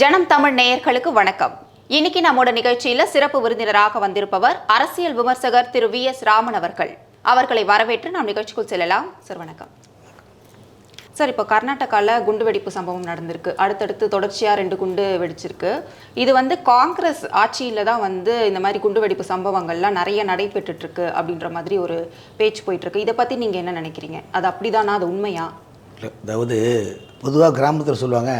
ஜனம் தமிழ் நேயர்களுக்கு வணக்கம். இன்னைக்கு நம்மோட நிகழ்ச்சியில சிறப்பு விருந்தினராக வந்திருப்பவர் அரசியல் விமர்சகர் திரு வி எஸ் ராமன் அவர்கள். அவர்களை வரவேற்று நாம் நிகழ்ச்சிக்குள் செல்லலாம். சார் வணக்கம். சார் இப்போ கர்நாடகாவில் குண்டுவெடிப்பு சம்பவம் நடந்திருக்கு. அடுத்தடுத்து தொடர்ச்சியாக ரெண்டு குண்டு வெடிச்சிருக்கு. இது வந்து காங்கிரஸ் ஆட்சியில் தான் வந்து இந்த மாதிரி குண்டுவெடிப்பு சம்பவங்கள்லாம் நிறைய நடைபெற்றுட்ருக்கு அப்படின்ற மாதிரி ஒரு பேச்சு போயிட்டுருக்கு இதை பற்றி நீங்கள் என்ன நினைக்கிறீங்க? அது அப்படிதானா? அது உண்மையா? அதாவது பொதுவாக கிராமத்தில் சொல்லுவாங்க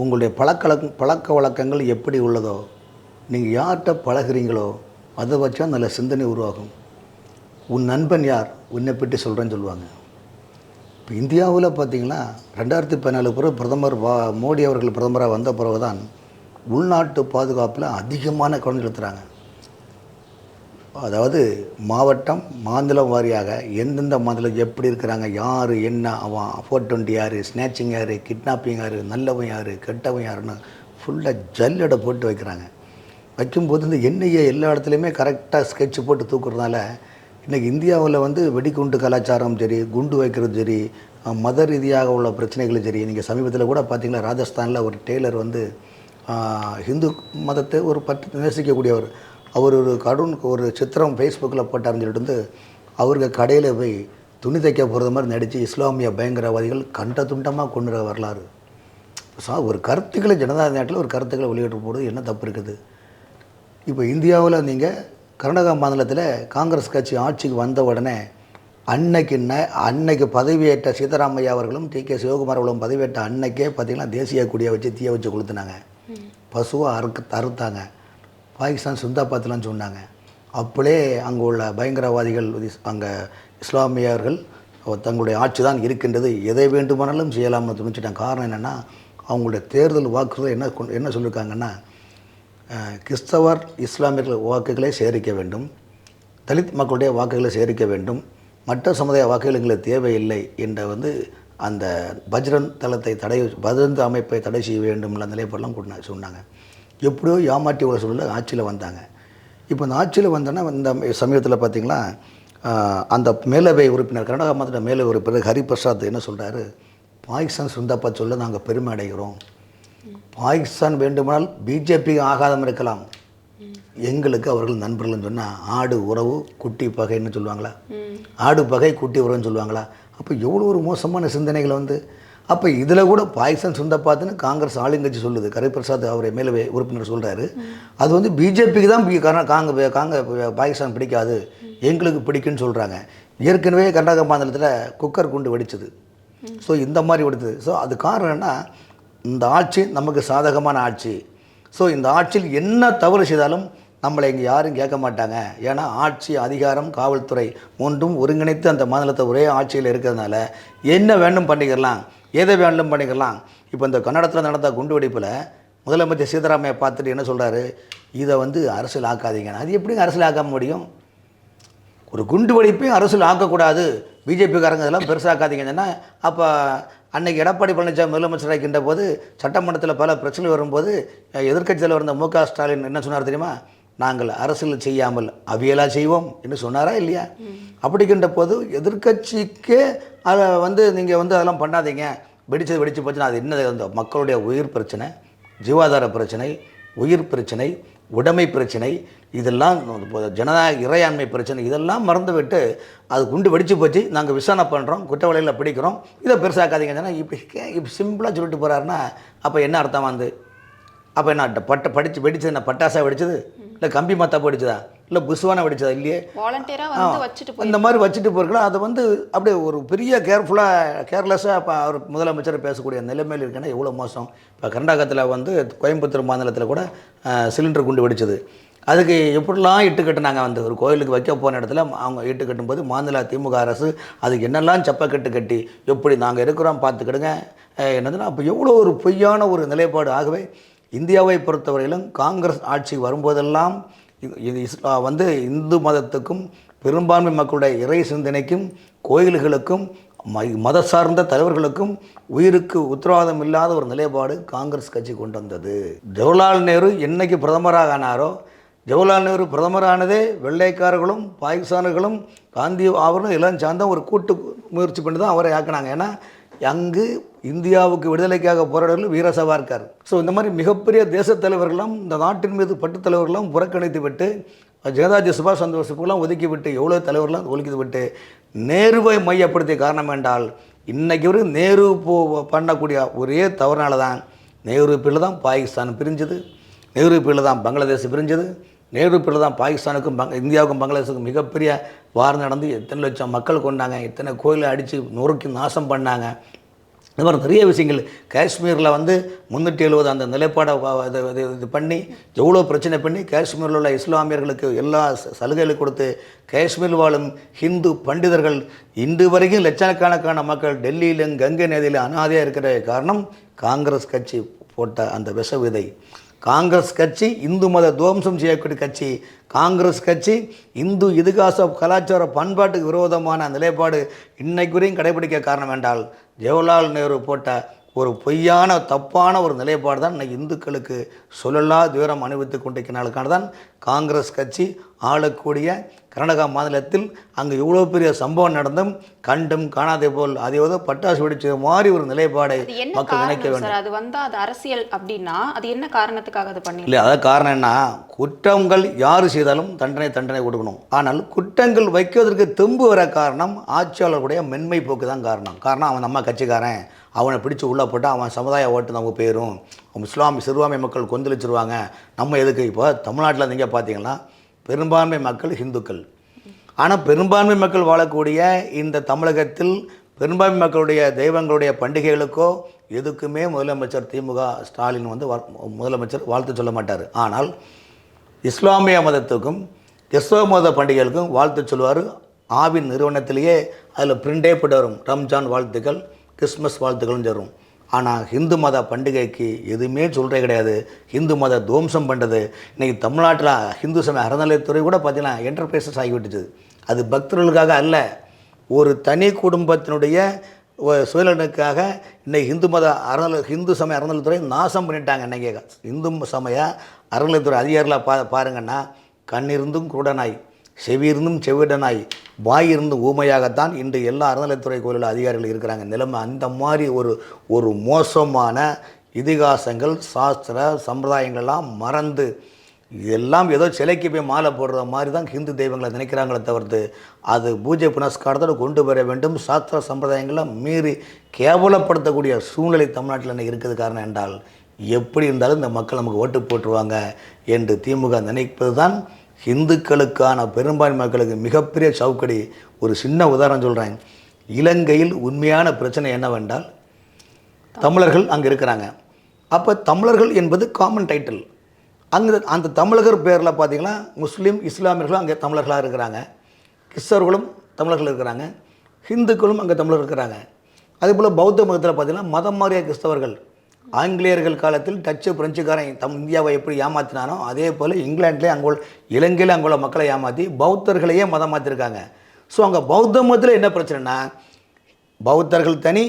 உங்களுடைய பழக்கழக்க பழக்க வழக்கங்கள் எப்படி உள்ளதோ நீங்கள் யார்கிட்ட பழகுறீங்களோ அதை வச்சா நல்ல சிந்தனை உருவாகும். உன் நண்பன் யார்? உன்னை பற்றி சொல்கிறேன்னு சொல்லுவாங்க. இப்போ இந்தியாவில் பார்த்தீங்கன்னா ரெண்டாயிரத்தி பதினாலு பிறகு பிரதமர் வா மோடி அவர்கள் பிரதமராக வந்த பிறகு தான் உள்நாட்டு பாதுகாப்பில் அதிகமான கவனம் செலுத்துகிறாங்க அதாவது மாவட்டம் மாநிலம் வாரியாக எந்தெந்த மாநிலம் எப்படி இருக்கிறாங்க யார் என்ன அவன் ஃபோர் டுவெண்ட்டி யார் ஸ்நாச்சிங் யார் கிட்னாப்பிங் யார் நல்லவன் யார் கெட்டவன் யாருன்னு ஃபுல்லாக ஜல்லடை போட்டு வைக்கிறாங்க. வைக்கும்போது இந்த எண்ணெயை எல்லா இடத்துலையுமே கரெக்டாக ஸ்கெட்ச் போட்டு தூக்குறதுனால இன்றைக்கி இந்தியாவில் வந்து வெடிகுண்டு கலாச்சாரம் சரி குண்டு வைக்கிறது சரி மத ரீதியாக உள்ள பிரச்சனைகளும் சரி நீங்கள் சமீபத்தில் கூட பார்த்தீங்கன்னா ராஜஸ்தானில் ஒரு டெய்லர் வந்து ஹிந்து மதத்தை ஒரு பற்றி நேசிக்கக்கூடியவர். அவர் ஒரு கருண் ஒரு சித்திரம் ஃபேஸ்புக்கில் போட்டாருன்னு சொல்லிட்டு வந்து அவருக்கு கடையில் போய் துணி தைக்க போகிறது மாதிரி நடித்து இஸ்லாமிய பயங்கரவாதிகள் கண்ட துண்டமாக கொண்டுற வரலாறு. ஸோ ஒரு கருத்துக்களை ஜனநாயக நாட்டில் ஒரு கருத்துக்களை வெளியிட்டு போடுறது என்ன தப்பு இருக்குது? இப்போ இந்தியாவில் நீங்கள் கர்நாடகா மாநிலத்தில் காங்கிரஸ் கட்சி ஆட்சிக்கு வந்த உடனே அன்னைக்கு ந அன்னைக்கு பதவியேற்ற சீதாராமையா அவர்களும் டி. கே. சிவகுமார் அவர்களும் பதவியேற்ற அன்னைக்கே பார்த்தீங்கன்னா தேசிய கொடியை வச்சு தீய வச்சு கொளுத்துனாங்க. பசுவை அறுக்க அறுத்தாங்க. பாகிஸ்தான் சுந்தாபாத்லாம் சொன்னாங்க. அப்படியே அங்கே உள்ள பயங்கரவாதிகள் அங்கே இஸ்லாமியர்கள் தங்களுடைய ஆட்சி தான் இருக்கின்றது. எதை வேண்டுமானாலும் செய்யலாம்னு துணிச்சிட்டாங்க காரணம் என்னென்னா அவங்களுடைய தேர்தல் வாக்குறுதல் என்ன என்ன சொல்லியிருக்காங்கன்னா கிறிஸ்தவர் இஸ்லாமியர்கள் வாக்குகளை சேகரிக்க வேண்டும். தலித் மக்களுடைய வாக்குகளை சேகரிக்க வேண்டும். மற்ற சமுதாய வாக்குகள் எங்களுக்கு தேவையில்லை என்ற வந்து அந்த பஜ்ரன் தளத்தை தடை பஜ்ரந்த் அமைப்பை தடை செய்ய வேண்டும் என்ற நிலைப்பாடெல்லாம் கொண்டு சொன்னாங்க. எப்படியோ ஏமாற்றி உள்ள சூழலில் ஆட்சியில் வந்தாங்க. இப்போ இந்த ஆட்சியில் வந்தோன்னா இந்த சமயத்தில் பார்த்தீங்களா ஆஹ், அந்த மேலவை உறுப்பினர் கர்நாடகா மாநில மேலவை உறுப்பினர் ஹரிபிரசாத் என்ன சொல்கிறாரு பாகிஸ்தான் சுந்தப்பா சொல்ல நாங்கள் பெருமை அடைகிறோம். பாகிஸ்தான் வேண்டுமானால் பிஜேபி ஆகாதம் இருக்கலாம். எங்களுக்கு அவர்கள் நண்பர்கள்னு சொன்னால் ஆடு உறவு குட்டி பகைன்னு சொல்லுவாங்களா? ஆடு பகை குட்டி உறவுன்னு சொல்லுவாங்களா? அப்போ எவ்வளோ ஒரு மோசமான சிந்தனைகள் வந்து அப்போ இதில் கூட பாகிஸ்தான் பார்த்துன்னு காங்கிரஸ் ஆளுங்கட்சி சொல்லுது. கரிபிரசாத் அவரை எம்எல்ஏ உறுப்பினர் சொல்கிறாரு அது வந்து பிஜேபிக்கு தான் பி- காங்க காங்க பாகிஸ்தான் பிடிக்காது. எங்களுக்கு பிடிக்குன்னு சொல்கிறாங்க ஏற்கனவே கர்நாடக மாநிலத்தில் குக்கர் குண்டு வெடிச்சது. ஸோ இந்த மாதிரி வெடித்தது. ஸோ அது காரணம் இந்த ஆட்சி நமக்கு சாதகமான ஆட்சி. ஸோ இந்த ஆட்சியில் என்ன தவறு செய்தாலும் நம்மளை இங்கே யாரும் கேட்க மாட்டாங்க. ஏன்னா ஆட்சி அதிகாரம் காவல்துறை மூன்றும் ஒருங்கிணைத்து அந்த மாநிலத்தை ஒரே ஆட்சியில் இருக்கிறதுனால என்ன வேண்டும் பண்ணிக்கலாம் எதை வேண்டும் பண்ணிக்கலாம். இப்போ இந்த கன்னடத்தில் நடந்த குண்டு வெடிப்பில் முதலமைச்சர் சீதாராமையா பார்த்துட்டு என்ன சொல்கிறாரு இதை வந்து அரசியல் ஆக்காதீங்க. அது எப்படிங்க அரசியல் ஆக்காம முடியும்? ஒரு குண்டு வெடிப்பையும் அரசியல் ஆக்கக்கூடாது. பிஜேபிக்காரங்க இதெல்லாம் பெருசாக்காதீங்கன்னா அப்போ அன்னைக்கு எடப்பாடி பழனிசாமி முதலமைச்சராக இருக்கின்ற போது சட்டமன்றத்தில் பல பிரச்சனை வரும்போது எதிர்க்கட்சியில் இருந்த மு க ஸ்டாலின் என்ன சொன்னார் தெரியுமா? நாங்கள் அரசியல் செய்யாமல் அவியலா செய்வோம் என்று சொன்னாரா இல்லையா? அப்படிக்கின்ற போது எதிர்க்கட்சிக்கே அதை வந்து நீங்கள் வந்து அதெல்லாம் பண்ணாதீங்க. வெடிச்சது வெடிச்சு போச்சுன்னா அது என்னது? அந்த மக்களுடைய உயிர் பிரச்சனை ஜீவாதார பிரச்சனை உயிர் பிரச்சனை உடைமை பிரச்சனை இதெல்லாம் ஜனநாயக இறையாண்மை பிரச்சனை இதெல்லாம் மறந்துவிட்டு அது குண்டு வெடிச்சு போச்சு. நாங்கள் விசாரணை பண்ணுறோம் குற்றவாளிகளை பிடிக்கிறோம். இதை பெருசாக்காதீங்கன்னா இப்படி இப்போ இப்போ சிம்பிளாக சொல்லிட்டு போகிறாருன்னா அப்போ என்ன அர்த்தம் வந்து? அப்போ என்ன பட்ட படித்து வெடிச்சது என்ன பட்டாசாக வெடிச்சது? இல்லை கம்பி மத்தா வெடிச்சதா இல்லை புஸ்வானா வெடிச்சதா? இல்லையே. இந்த மாதிரி வச்சுட்டு போயிருக்கலாம் அதை வந்து அப்படியே ஒரு பெரிய கேர்ஃபுல்லாக கேர்லெஸ்ஸாக இப்போ அவர் முதலமைச்சர் பேசக்கூடிய நிலைமையில் இருக்குன்னா எவ்வளோ மோசம். இப்போ கர்நாடகத்தில் வந்து கோயம்புத்தூர் மாநிலத்தில் கூட சிலிண்டர் குண்டு வெடிச்சது. அதுக்கு எப்படிலாம் இட்டு கட்டுனாங்க? வந்து ஒரு கோயிலுக்கு வைக்க போன இடத்துல அவங்க இட்டு கட்டும்போது மாநில திமுக அரசு அதுக்கு என்னெல்லாம் செப்ப கட்டு எப்படி நாங்கள் இருக்கிறோம் பார்த்துக்கிடுங்க. என்னதுன்னா அப்போ எவ்வளோ ஒரு பொய்யான ஒரு நிலைப்பாடு. ஆகவே இந்தியாவை பொறுத்தவரையிலும் காங்கிரஸ் ஆட்சி வரும்போதெல்லாம் இது- இஸ்லாம் இஸ்லா வந்து இந்து மதத்துக்கும் பெரும்பான்மை மக்களுடைய இறை சிந்தனைக்கும் கோயில்களுக்கும் ம- மத சார்ந்த தலைவர்களுக்கும் உயிருக்கு உத்தரவாதம் இல்லாத ஒரு நிலைப்பாடு காங்கிரஸ் கட்சி கொண்டு வந்தது. ஜவஹர்லால் நேரு என்னைக்கு பிரதமராக ஆனாரோ ஜவஹர்லால் நேரு பிரதமரானதே வெள்ளைக்காரர்களும் பாகிஸ்தானர்களும் காந்தி அவரும் எல்லாம் சார்ந்த ஒரு கூட்டு முயற்சி பண்ணி தான் அவரை ஆக்கினாங்க. ஏன்னா அங்கு இந்தியாவுக்கு விடுதலைக்காக போராடலும் வீர சவார்கர் ஸோ இந்த மாதிரி மிகப்பெரிய தேசத் தலைவர்களும் இந்த நாட்டின் மீது பட்டு தலைவர்களும் புறக்கணித்து விட்டு ஜெகதாஜி சுபாஷ் சந்திர போஸ்லாம் ஒதுக்கி விட்டு எவ்வளோ தலைவர்களாம் ஒதுக்கி விட்டு நேருவை மையப்படுத்திய காரணம் என்றால் இன்றைக்கி வரும் நேரு போ பண்ணக்கூடிய ஒரே தவறுனால தான் நேரு பிள்ளை தான் பாகிஸ்தான் பிரிஞ்சது. நேரு பிள்ளை தான் பங்களாதேஷ் பிரிஞ்சது. நேருப்பில் தான் பாகிஸ்தானுக்கும் பங்க இந்தியாவுக்கும் பங்களாதேஷுக்கும் மிகப்பெரிய வார் நடந்து எத்தனை லட்சம் மக்கள் கொண்டாங்க எத்தனை கோயிலை அடித்து நொறுக்கி நாசம் பண்ணாங்க. இந்த மாதிரி நிறைய விஷயங்கள். காஷ்மீரில் வந்து முந்நூற்றி எழுபது அந்த நிலைப்பாடை இது இது- பண்ணி எவ்வளோ பிரச்சனை பண்ணி காஷ்மீரில் உள்ள இஸ்லாமியர்களுக்கு எல்லா சலுகைகளும் கொடுத்து காஷ்மீர் வாழும் ஹிந்து பண்டிதர்கள் இன்று வரைக்கும் லட்சக்கணக்கான மக்கள் டெல்லியிலும் கங்கை நதியிலும் அனாதையாக இருக்கிற காரணம் காங்கிரஸ் கட்சி போட்ட அந்த விஷ விதை. காங்கிரஸ் கட்சி இந்து மத துவம்சம் செய்யக்கூடிய கட்சி காங்கிரஸ் கட்சி இந்து இதுகாச கலாச்சார பண்பாட்டுக்கு விரோதமான நிலைப்பாடு இன்னைக்கு வரையும் கடைபிடிக்க காரணம் என்றால் ஜவஹர்லால் நேரு போட்ட ஒரு பொய்யான தப்பான ஒரு நிலைப்பாடு தான் இன்னைக்கு இந்துக்களுக்கு சொல்லலா தூரம் அனுபவித்துக் கொண்டிருக்கிறார்களுக்கான தான் காங்கிரஸ் கட்சி ஆளக்கூடிய கர்நாடகா மாநிலத்தில் அங்கு இவ்வளோ பெரிய சம்பவம் நடந்தும் கண்டும் காணாதே போல் அதே பட்டாசு வெடிச்ச மாதிரி ஒரு நிலைப்பாடை மக்கள் நினைக்க வேண்டும். அது வந்தா அது அரசியல் அப்படின்னா அது என்ன காரணத்துக்காக அது பண்ணி இல்லை அதான் காரணம் என்ன? குற்றங்கள் யார் செய்தாலும் தண்டனை தண்டனை கொடுக்கணும். ஆனால் குற்றங்கள் வைக்கிறதுக்கு தெம்பு வர காரணம் ஆட்சியாளர்களுடைய மென்மை போக்கு தான் காரணம். காரணம் அவன் நம்ம கட்சிக்காரன். அவனை பிடிச்சு உள்ளே போட்டால் அவன் சமுதாய ஓட்டு நமக்கு போயிடும் இஸ்லாமிய சிறுபான்மை மக்கள் கொந்தளிச்சிருவாங்க. நம்ம எதுக்கு? இப்போ தமிழ்நாட்டில் நீங்கள் பார்த்தீங்கன்னா பெரும்பான்மை மக்கள் ஹிந்துக்கள். ஆனால் பெரும்பான்மை மக்கள் வாழக்கூடிய இந்த தமிழகத்தில் பெரும்பான்மை மக்களுடைய தெய்வங்களுடைய பண்டிகைகளுக்கோ எதுக்குமே முதலமைச்சர் திமுக ஸ்டாலின் வந்து முதலமைச்சர் வாழ்த்து சொல்ல மாட்டார். ஆனால் இஸ்லாமிய மதத்துக்கும் கிறிஸ்தவ மத பண்டிகைகளுக்கும் வாழ்த்து சொல்லுவார். ஆவின் நிறுவனத்திலேயே அதில் பிரிண்டே போட்டு வரும். ரம்ஜான் வாழ்த்துக்கள் கிறிஸ்மஸ் வாழ்த்துக்கள்னு வரும் ஆனால் ஹிந்து மத பண்டிகைக்கு எதுவுமே சொல்கிறே கிடையாது. ஹிந்து மத துவம்சம் பண்ணுறது இன்றைக்கி தமிழ்நாட்டில் ஹிந்து சமய அறநிலையத்துறை கூட பார்த்தீங்கன்னா என்டர்பிரைசஸ் ஆகிவிட்டுச்சு அது பக்தர்களுக்காக அல்ல. ஒரு தனி குடும்பத்தினுடைய சுயலனுக்காக இன்றைக்கி ஹிந்து மத அறநிலை ஹிந்து சமய அறநிலைத்துறை நாசம் பண்ணிட்டாங்க இன்னைக்கு. ஹிந்து சமய அறநிலைத்துறை அதிகாரிகளாக பா பாருங்கன்னா கண்ணிருந்தும் குருடனாய். செவியிருந்தும் செவிடனாய் வாய் ஊமையாகத்தான் இன்று எல்லா அறநிலைத்துறை கோயிலில் அதிகாரிகள் இருக்கிறாங்க. நிலைமை அந்த மாதிரி ஒரு ஒரு மோசமான இதிகாசங்கள் சாஸ்திர சம்பிரதாயங்கள்லாம் மறந்து இதெல்லாம் ஏதோ சிலைக்கு போய் மாலை போடுற மாதிரி தான் ஹிந்து தெய்வங்களை நினைக்கிறாங்களே தவிர்த்து அது பூஜை புனஸ்காரத்தோடு கொண்டு வர வேண்டும். சாஸ்திர சம்பிரதாயங்களை மீறி கேவலப்படுத்தக்கூடிய சூழ்நிலை தமிழ்நாட்டில் என்ன இருக்குது காரணம் என்றால் எப்படி இருந்தாலும் இந்த மக்கள் நமக்கு ஓட்டு போட்டுருவாங்க என்று திமுக நினைப்பது தான் இந்துக்களுக்கான பெரும்பான்மை மக்களுக்கு மிகப்பெரிய சவுக்கடி. ஒரு சின்ன உதாரணம் சொல்கிறேன் இலங்கையில் உண்மையான பிரச்சனை என்னவென்றால் தமிழர்கள் அங்கே இருக்கிறாங்க. அப்போ தமிழர்கள் என்பது காமன் டைட்டில் அங்கே அந்த தமிழகர் பேரில் பார்த்தீங்கன்னா முஸ்லீம் இஸ்லாமியர்களும் அங்கே தமிழர்களாக இருக்கிறாங்க. கிறிஸ்தவர்களும் தமிழர்கள் இருக்கிறாங்க. ஹிந்துக்களும் அங்கே தமிழர் இருக்கிறாங்க. அதே போல் பௌத்த மதத்தில் பார்த்தீங்கன்னா மதம் மாறிய கிறிஸ்தவர்கள் ஆங்கிலேயர்கள் காலத்தில் டச்சு பிரெஞ்சுக்காரன் தம் இந்தியாவை எப்படி ஏமாற்றினானோ அதே போல் இங்கிலாண்டிலே அங்குள்ள இலங்கையில் அங்குள்ள மக்களை ஏமாற்றி பௌத்தர்களையே மதம் மாற்றிருக்காங்க ஸோ அங்கே பௌத்த மதத்தில் என்ன பிரச்சனைனா பௌத்தர்கள் தனி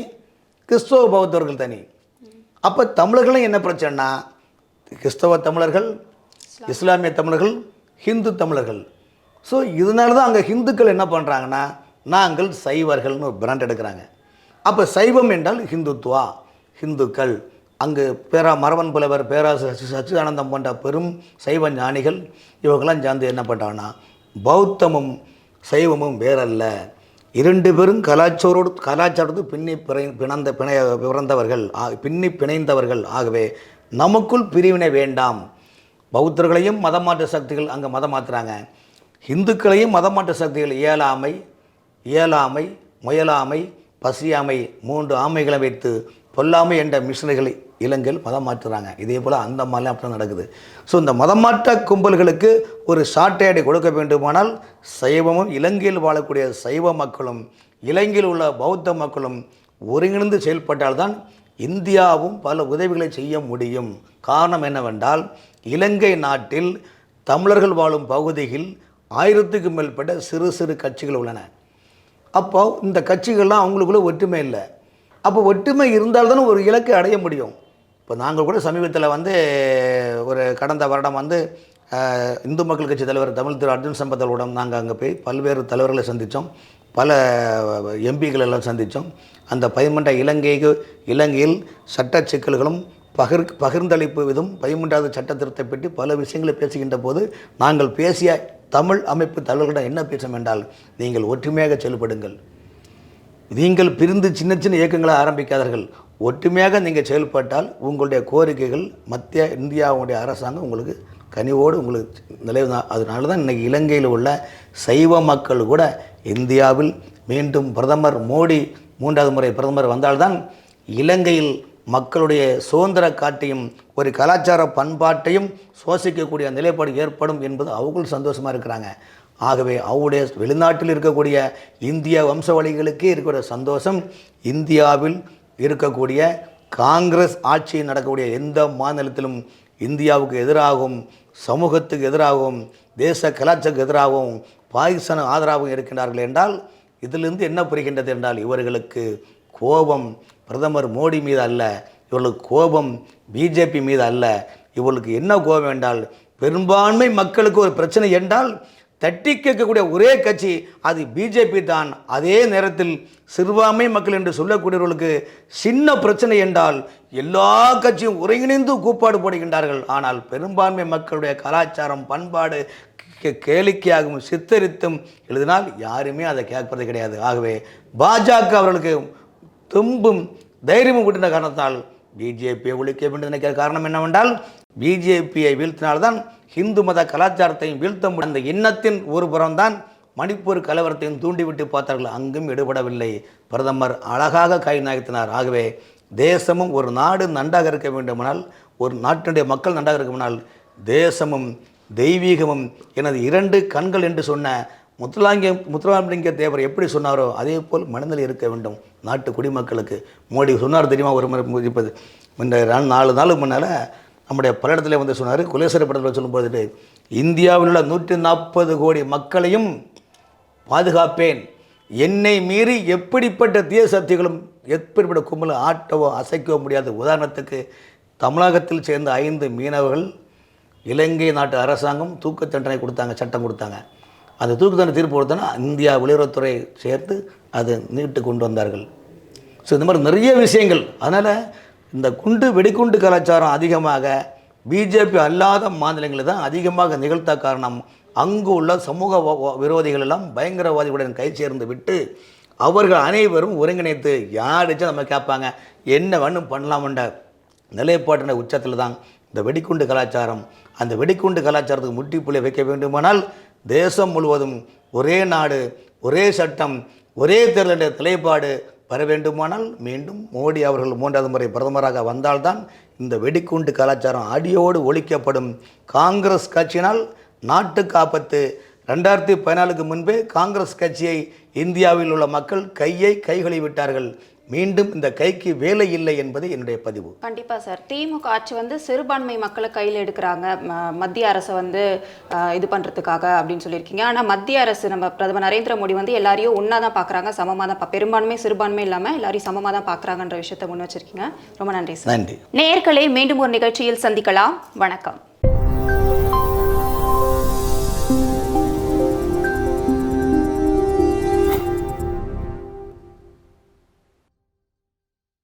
கிறிஸ்தவ பௌத்தர்கள் தனி. அப்போ தமிழர்களும் என்ன பிரச்சனைனா கிறிஸ்தவ தமிழர்கள் இஸ்லாமிய தமிழர்கள் ஹிந்து தமிழர்கள். ஸோ இதனால தான் அங்கே ஹிந்துக்கள் என்ன பண்ணுறாங்கன்னா நாங்கள் சைவர்கள்னு ஒரு பிராண்ட் எடுக்கிறாங்க. அப்போ சைவம் என்றால் ஹிந்துத்துவா ஹிந்துக்கள். அங்கு பேரா மரவன் புலவர் பேராசிரியர் சச்சிதானந்தம் போன்ற பெரும் சைவ ஞானிகள் இவங்கெல்லாம் சேர்ந்து என்ன பண்ணுறாங்கன்னா பௌத்தமும் சைவமும் வேறல்ல. இரண்டு பேரும் கலாச்சாரோடு கலாச்சாரத்து பின்னி பிறை பிணந்த பிணைய பிறந்தவர்கள். ஆ பின்னி பிணைந்தவர்கள். ஆகவே நமக்குள் பிரிவினை வேண்டாம். பௌத்தர்களையும் மதமாற்ற சக்திகள் அங்கே மதம் மாற்றுறாங்க இந்துக்களையும் மதமாற்ற சக்திகள் இயலாமை இயலாமை முயலாமை பசியாமை மூன்று ஆமைகளை வைத்து பொல்லாமை என்ற மிஷினரிகளை இலங்கையில் மதம் மாற்றுறாங்க. இதே போல் அந்த மாதிரிலாம் அப்படி நடக்குது. ஸோ இந்த மதமாற்ற கும்பல்களுக்கு ஒரு சாட்டையாடி கொடுக்க வேண்டுமானால் சைவமும் இலங்கையில் வாழக்கூடிய சைவ மக்களும் இலங்கையில் உள்ள பௌத்த மக்களும் ஒருங்கிணைந்து செயல்பட்டால்தான் இந்தியாவும் பல உதவிகளை செய்ய முடியும். காரணம் என்னவென்றால் இலங்கை நாட்டில் தமிழர்கள் வாழும் பகுதியில் ஆயிரத்துக்கு மேற்பட்ட சிறு சிறு கட்சிகள் உள்ளன. அப்போ இந்த கட்சிகள்லாம் அவங்களுக்குள்ள ஒற்றுமை இல்லை. அப்போ ஒற்றுமை இருந்தால்தான் ஒரு இலக்கை அடைய முடியும். இப்போ நாங்கள் கூட சமீபத்தில் வந்து ஒரு கடந்த வருடம் வந்து இந்து மக்கள் கட்சி தலைவர் தமிழ் திரு அர்ஜுன் சம்பத்தலுடன் நாங்கள் அங்கே போய் பல்வேறு தலைவர்களை சந்தித்தோம். பல எம்பிக்கள் எல்லாம் சந்தித்தோம். அந்த பதிமூன்ற இலங்கைக்கு இலங்கையில் சட்ட சிக்கல்களும் பகிர் பகிர்ந்தளிப்பு விதம் பதிமூன்றாவது சட்ட திருத்தத்தை பற்றி பல விஷயங்களை பேசுகின்ற போது நாங்கள் பேசிய தமிழ் அமைப்பு தலைவர்களிடம் என்ன பேசும் என்றால் நீங்கள் ஒற்றுமையாக செயல்படுங்கள். நீங்கள் பிரிந்து சின்ன சின்ன இயக்கங்களை ஆரம்பிக்காதீர்கள். ஒற்றுமையாக நீங்கள் செயல்பட்டால் உங்களுடைய கோரிக்கைகள் மத்திய இந்தியாவுடைய அரசாங்கம் உங்களுக்கு கனிவோடு உங்களுக்கு நிலைவு தான். அதனால தான் இன்றைக்கி இலங்கையில் உள்ள சைவ மக்கள் கூட இந்தியாவில் மீண்டும் பிரதமர் மோடி மூன்றாவது முறை பிரதமர் வந்தால்தான் இலங்கையில் மக்களுடைய சுதந்திர காட்டையும் ஒரு கலாச்சார பண்பாட்டையும் சுவாசிக்கக்கூடிய நிலைப்பாடு ஏற்படும் என்பது அவங்களும் சந்தோஷமாக இருக்கிறாங்க. ஆகவே அவருடைய வெளிநாட்டில் இருக்கக்கூடிய இந்திய வம்சவழிகளுக்கே இருக்கிற சந்தோஷம் இந்தியாவில் இருக்கக்கூடிய காங்கிரஸ் ஆட்சி நடக்கக்கூடிய எந்த மாநிலத்திலும் இந்தியாவுக்கு எதிராகவும் சமூகத்துக்கு எதிராகவும் தேச கலாச்சாரத்துக்கு எதிராகவும் பாகிஸ்தான் ஆதரவாகவும் இருக்கின்றார்கள் என்றால் இதிலிருந்து என்ன புரிகின்றது என்றால் இவர்களுக்கு கோபம் பிரதமர் மோடி மீது அல்ல இவர்களுக்கு கோபம் பிஜேபி மீது அல்ல. இவர்களுக்கு என்ன கோபம் என்றால் பெரும்பான்மை மக்களுக்கு ஒரு பிரச்சனை என்றால் தட்டி கேட்கக்கூடிய ஒரே கட்சி அது பிஜேபி தான். அதே நேரத்தில் சிறுபான்மை மக்கள் என்று சொல்லக்கூடியவர்களுக்கு சின்ன பிரச்சனை என்றால் எல்லா கட்சியும் ஒருங்கிணைந்து கூப்பாடு போடுகின்றார்கள். ஆனால் பெரும்பான்மை மக்களுடைய கலாச்சாரம் பண்பாடு கேளிக்கையாகவும் சித்தரித்தும் எழுதினால் யாருமே அதை கேட்பது கிடையாது. ஆகவே பாஜக அவர்களுக்கு தும்பும் தைரியமும் கூட்டின காரணத்தால் பிஜேபியை ஒழிக்க வேண்டும் நினைக்கிற காரணம் என்னவென்றால் பிஜேபியை வீழ்த்தினால்தான் இந்து மத கலாச்சாரத்தையும் வீழ்த்த முடிந்த அந்த எண்ணத்தின் ஒரு புறம்தான் மணிப்பூர் கலவரத்தையும் தூண்டிவிட்டு பார்த்தார்கள். அங்கும் எடுபடவில்லை. பிரதமர் அழகாக கை நாய்த்தினார். ஆகவே தேசமும் ஒரு நாடு நன்றாக இருக்க வேண்டுமானால் ஒரு நாட்டினுடைய மக்கள் நன்றாக இருக்குமானால் தேசமும் தெய்வீகமும் எனது இரண்டு கண்கள் என்று சொன்ன முத்துலாங்க முத்துராமலிங்க தேவர் எப்படி சொன்னாரோ அதே போல் மனதில் இருக்க வேண்டும். நாட்டு குடிமக்களுக்கு. மோடி சொன்னார் தெரியுமா? ஒரு முறை இப்போது இந்த நாலு நாளுக்கு முன்னால் நம்முடைய பல்லடத்தில் வந்து சொன்னார் குலேஸ்வர படத்தில் சொல்லும்போது இந்தியாவில் உள்ள நூற்றி நாற்பது கோடி மக்களையும் பாதுகாப்பேன். என்னை மீறி எப்படிப்பட்ட தீய சக்திகளும் எப்படிப்பட்ட கும்பலும் ஆட்டவோ அசைக்கவோ முடியாது. உதாரணத்துக்கு தமிழகத்தில் சேர்ந்த ஐந்து மீனவர்கள் இலங்கை நாட்டு அரசாங்கம் தூக்கு தண்டனை கொடுத்தாங்க சட்டம் கொடுத்தாங்க. அந்த தூக்கு தண்டனை தீர்ப்பு கொடுத்தோன்னா இந்தியா வெளியுறவுத்துறை சேர்த்து அது நீட்டு கொண்டு வந்தார்கள். ஸோ இந்த மாதிரி நிறைய விஷயங்கள். அதனால் இந்த குண்டு வெடிகுண்டு கலாச்சாரம் அதிகமாக பிஜேபி அல்லாத மாநிலங்களில் தான் அதிகமாக நிகழ்த்த காரணம். அங்கு உள்ள சமூக விரோதிகள் எல்லாம் பயங்கரவாதிகளுடன் கை சேர்ந்து விட்டு அவர்கள் அனைவரும் ஒருங்கிணைத்து யாருச்சும் நம்ம கேட்பாங்க என்ன வேணும் பண்ணலாம்ன்ற நிலைப்பாட்டின உச்சத்தில் தான் இந்த வெடிக்குண்டு கலாச்சாரம். அந்த வெடிக்குண்டு கலாச்சாரத்துக்கு முட்டிப்புள்ளி வைக்க வேண்டுமானால் தேசம் முழுவதும் ஒரே நாடு ஒரே சட்டம் ஒரே தேர்தல் என்ற வர வேண்டுமானால் மீண்டும் மோடி அவர்கள் மூன்றாவது முறை பிரதமராக வந்தால்தான் இந்த வெடிகுண்டு கலாச்சாரம் அடியோடு ஒழிக்கப்படும். காங்கிரஸ் கட்சியினால் நாட்டுக்கு ஆபத்து. ரெண்டாயிரத்தி பதினாலுக்கு முன்பே காங்கிரஸ் கட்சியை இந்தியாவில் உள்ள மக்கள் கையை கைகளை விட்டார்கள் மீண்டும் இந்த கைக்கு வேலை இல்லை என்பது என்னுடைய பதிவு. கண்டிப்பா சார். திமுக ஆட்சி வந்து சிறுபான்மை மக்களை கையில் எடுக்கிறாங்க. மத்திய அரசை வந்து இது பண்றதுக்காக அப்படின்னு சொல்லியிருக்கீங்க. ஆனா மத்திய அரசு நம்ம பிரதமர் நரேந்திர மோடி வந்து எல்லாரையும் ஒண்ணா தான் பாக்குறாங்க. சமமா தான் பா- பெரும்பான்மை சிறுபான்மை இல்லாம எல்லாரையும் சமமா தான் பாக்குறாங்கன்ற விஷயத்தை முன் வச்சிருக்கீங்க. ரொம்ப நன்றி சார். நன்றி. நேயர்களே மீண்டும் ஒரு நிகழ்ச்சியில் சந்திக்கலாம். வணக்கம்.